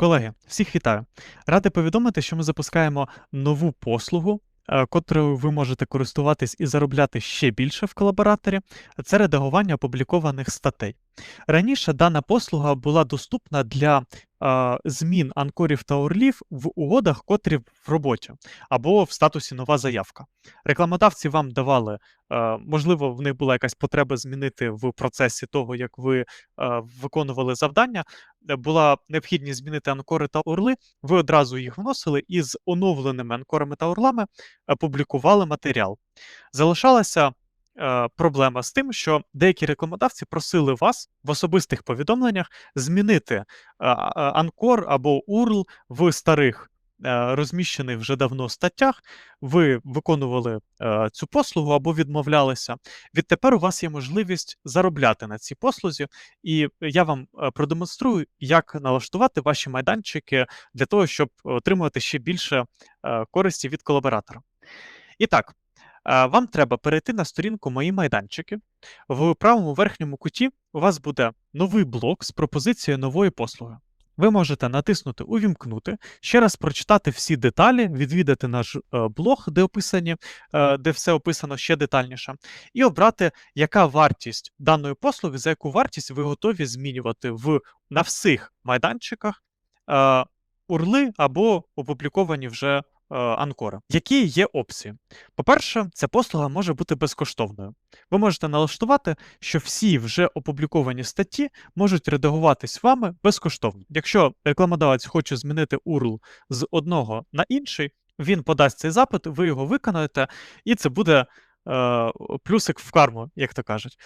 Колеги, всіх вітаю! Ради повідомити, що ми запускаємо нову послугу, е, котрою ви можете користуватись і заробляти ще більше в колабораторі. Це редагування опублікованих статей. Раніше дана послуга була доступна для змін анкорів та орлів в угодах, котрі в роботі, або в статусі нова заявка. Рекламодавці вам давали, можливо, в них була якась потреба змінити в процесі того, як ви виконували завдання. е, Була необхідність змінити анкори та орли. Ви одразу їх вносили і з оновленими анкорами та орлами е, публікували матеріал. Залишалася проблема з тим, що деякі рекламодавці просили вас в особистих повідомленнях змінити е, анкор або URL в старих е, розміщених вже давно статтях. Ви виконували е, цю послугу або відмовлялися. Відтепер у вас є можливість заробляти на цій послузі, і я вам е, продемонструю, як налаштувати ваші майданчики для того, щоб отримувати ще більше е, користі від колаборатора. І так, е, вам треба перейти на сторінку Мої майданчики. В правому верхньому куті у вас буде новий блок з пропозицією нової послуги. Ви можете натиснути Увімкнути, ще раз прочитати всі деталі, відвідати наш е, блог, де описані, е, де все описано ще детальніше, і обрати, яка вартість даної послуги, за яку вартість ви готові змінювати в, на всіх майданчиках е, урли або опубліковані вже е, анкори. Які є опції? По-перше, ця послуга може бути безкоштовною. Ви можете налаштувати, що всі вже опубліковані статті можуть редагуватись вами безкоштовно. Якщо рекламодавець хоче змінити URL з одного на інший, він подасть цей запит, ви його виконаєте, і це буде е, плюсик в карму, як то кажуть.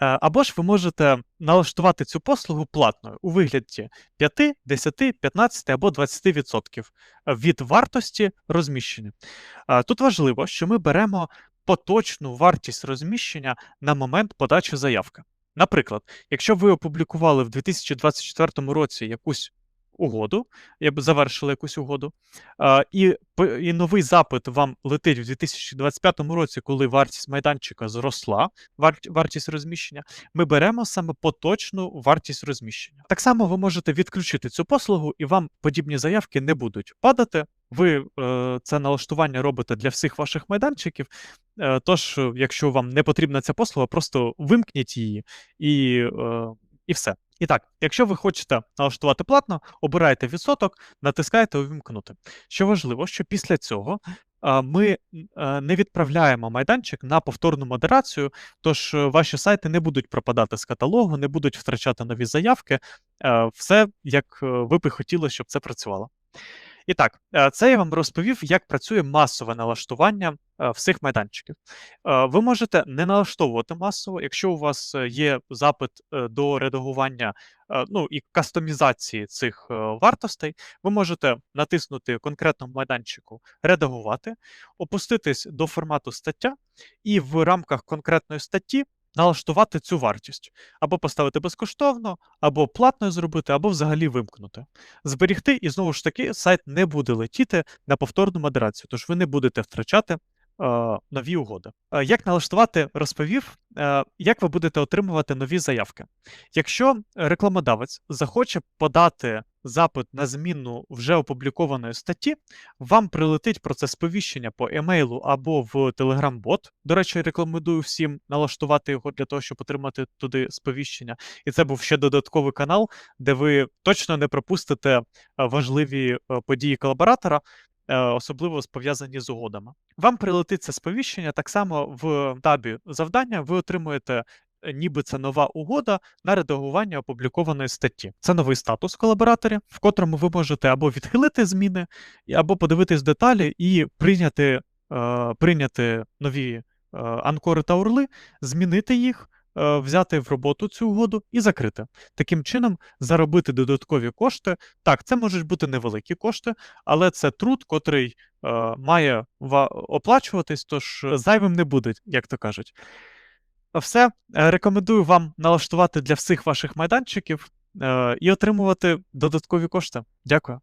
Е, Або ж ви можете налаштувати цю послугу платною у вигляді 5, 10, 15 або 20% від вартості розміщення. Е, Тут важливо, що ми беремо поточну вартість розміщення на момент подачі заявки. Наприклад, якщо ви опублікували в 2024 році якусь угоду, я б завершили якусь угоду, і, і новий запит вам летить в 2025 році, коли вартість майданчика зросла, варт- вартість розміщення, ми беремо саме поточну вартість розміщення. Так само ви можете відключити цю послугу, і вам подібні заявки не будуть падати. Ви е, це налаштування робите для всіх ваших майданчиків. Е, тож, якщо вам не потрібна ця послуга, просто вимкніть її і, е, і все. І так, якщо ви хочете налаштувати платно, обирайте відсоток, натискаєте увімкнути. Що важливо, що після цього ми не відправляємо майданчик на повторну модерацію, тож е, ваші сайти не будуть пропадати з каталогу, не будуть втрачати нові заявки. Е, Все як е, ви би хотіли, щоб це працювало. І так, е, це я вам розповів, як працює масове налаштування е, всіх майданчиків. Е, Ви можете не налаштовувати масово, якщо у вас є запит до редагування ну, і кастомізації цих вартостей, ви можете натиснути конкретному майданчику редагувати, опуститись до формату стаття і в рамках конкретної статті налаштувати цю вартість. Або поставити безкоштовно, або платною зробити, або взагалі вимкнути. Зберігти, і знову ж таки, сайт не буде летіти на повторну модерацію, тож ви не будете втрачати нові угоди. Е, Як налаштувати, розповів, е, як ви будете отримувати нові заявки. Якщо рекламодавець захоче подати запит на зміну вже опублікованої статті, вам прилетить про це по емейлу або в Telegram-бот. До речі, рекомендую всім налаштувати його для того, щоб отримати туди сповіщення. І це був ще додатковий канал, де ви точно не пропустите е, важливі е, події колаборатора. Е, Особливо пов'язані з угодами. Вам прилетить це сповіщення так само в табі завдання. Ви отримуєте, е, ніби це нова угода на редагування опублікованої статті. Це новий статус в колабораторі, в котрому ви можете або відхилити зміни, або подивитись деталі і прийняти, е, прийняти нові е, анкори та урли, змінити їх. Е, Взяти в роботу цю угоду і закрити. Таким чином, заробити додаткові кошти. Так, це можуть бути невеликі кошти, але це труд, котрий е, має оплачуватись, тож е, зайвим не буде, як то кажуть. Все, рекомендую вам налаштувати для всіх ваших майданчиків і отримувати додаткові кошти. Дякую.